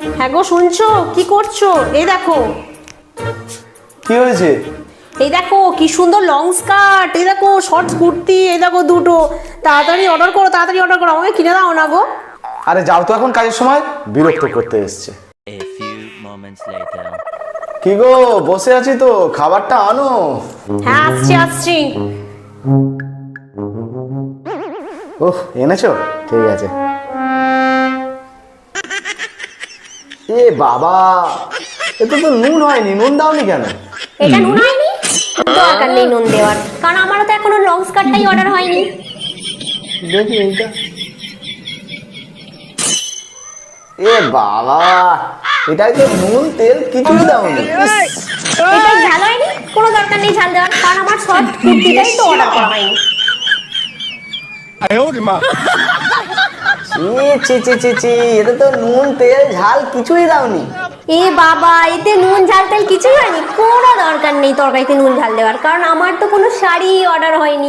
হ্যাঁ গো শুনছো? কি করছ? এই দেখো। কি হয়েছে? এই দেখো কি সুন্দর লং স্কার্ট এই দেখো শর্টস কুর্তি এই দেখো দুটো। তাড়াতাড়ি অর্ডার করো তাড়াতাড়ি অর্ডার করো। আমাকে কিনে দাও না গো। আরে যাও তো এখন কাজের সময় বিরক্ত করতে এসছে. কি গো বসে আছি তো খাবারটা আনো। হ্যাঁ আসছি আসছি। ওহ এনেছো? ঠিক আছে। এ বাবা এতে তো নুন হয়নি নুন দাওনি কেন? এটা নুন হয়নি? দরকার নেই নুন দেওয়ার কারণ আমারও তো এখনও লং স্কার্টটাই অর্ডার হয়নি। দেখি এইটা। এ বাবা এটাই তো নুন তেল কিছুই দাওনি। এটা ঝাল হয়নি? কোনো দরকার নেই ঝাল দেওয়ার কারণ আমার শর্ট কুর্তিটাই তো অর্ডার করা হয়নি। ছি ছি ছি ছি ছি এতে তো নুন তেল ঝাল কিছুই দাওনি। এ বাবা এতে নুন ঝাল তেল কিছুই হয়নি। কোনো দরকার নেই তরকারিতে নুন ঝাল দেওয়ার কারণ আমার তো কোনো শাড়ি অর্ডার হয়নি।